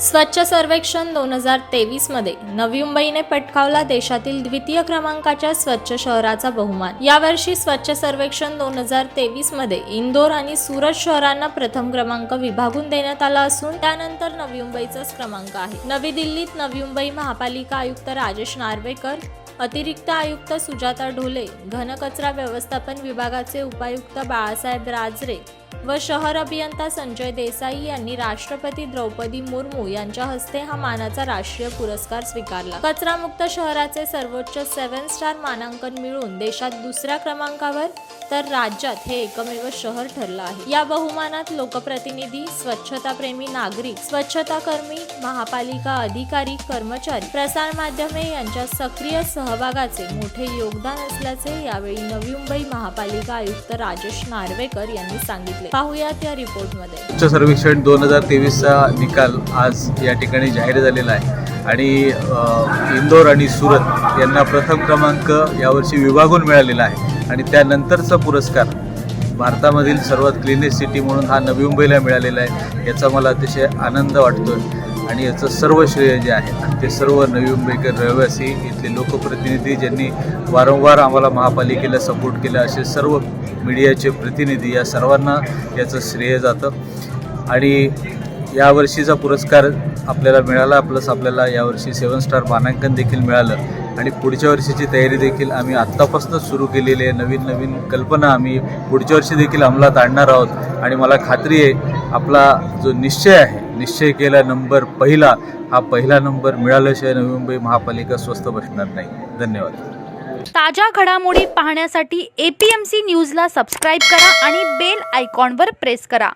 स्वच्छ सर्वेक्षण दोन हजार तेवीसमध्ये नवी मुंबईने पटकावला देशातील द्वितीय क्रमांकाच्या स्वच्छ शहराचा बहुमान. यावर्षी स्वच्छ सर्वेक्षण दोन हजार तेवीसमध्ये इंदोर आणि सुरत शहरांना प्रथम क्रमांक विभागून देण्यात आला असून त्यानंतर नवी मुंबईचाच क्रमांक आहे. नवी दिल्लीत नवी मुंबई महापालिका आयुक्त राजेश नार्वेकर अतिरिक्त आयुक्त सुजाता ढोले घनकचरा व्यवस्थापन विभागाचे उपायुक्त बाळासाहेब राजरे व शहर अभियंता संजय देसाई यांनी राष्ट्रपती द्रौपदी मुर्मू यांच्या हस्ते हा मानाचा राष्ट्रीय पुरस्कार स्वीकारला. कचरामुक्त शहराचे सर्वोच्च सेव्हन स्टार मानांकन मिळून देशात दुसऱ्या क्रमांकावर तर राज्यात हे एकमेव शहर ठरलं आहे. या बहुमानात लोकप्रतिनिधी स्वच्छताप्रेमी नागरिक स्वच्छताकर्मी महापालिका अधिकारी कर्मचारी प्रसारमाध्यमे यांच्या सक्रिय सहभागाचे मोठे योगदान असल्याचे यावेळी नवी मुंबई महापालिका आयुक्त राजेश नार्वेकर यांनी सांगितले. पाहुयात या रिपोर्टमध्ये. स्वच्छ सर्वेक्षण दोन हजार तेवीसचा निकाल आज या ठिकाणी जाहीर झालेला आहे. आणि इंदोर आणि सुरत यांना प्रथम क्रमांक यावर्षी विभागून मिळालेला आहे. आणि त्यानंतरचा पुरस्कार भारतामधील सर्वात क्लिनेस्ट सिटी म्हणून हा नवी मुंबईला मिळालेला आहे. याचा मला अतिशय आनंद वाटतो आणि याचं सर्व श्रेय जे आहे ते सर्व नवी मुंबईकर रहिवासी इथले लोकप्रतिनिधी ज्यांनी वारंवार आम्हाला महापालिकेला सपोर्ट केला असे सर्व मीडियाचे प्रतिनिधी या सर्वांना याचं श्रेय जातं. आणि यावर्षीचा पुरस्कार आपल्याला मिळाला प्लस आपल्याला यावर्षी सेवन स्टार मानांकन देखील मिळालं. आणि पुढच्या वर्षीची तयारी देखील आम्ही आत्तापासूनच सुरू केलेली आहे. नवीन नवीन कल्पना आम्ही पुढच्या वर्षी देखील अंमलात आणणार आहोत. आणि मला खात्री आहे आपला जो निश्चय आहे निश्चय केला नंबर पहिला. हा पहिला नंबर मिळाल्याशिवाय नवी मुंबई महापालिका स्वस्त बसणार नाही. धन्यवाद. ताज्या घडामोडी पाहण्यासाठी एपीएमसी न्यूजला सबस्क्राईब करा आणि बेल आयकॉनवर प्रेस करा.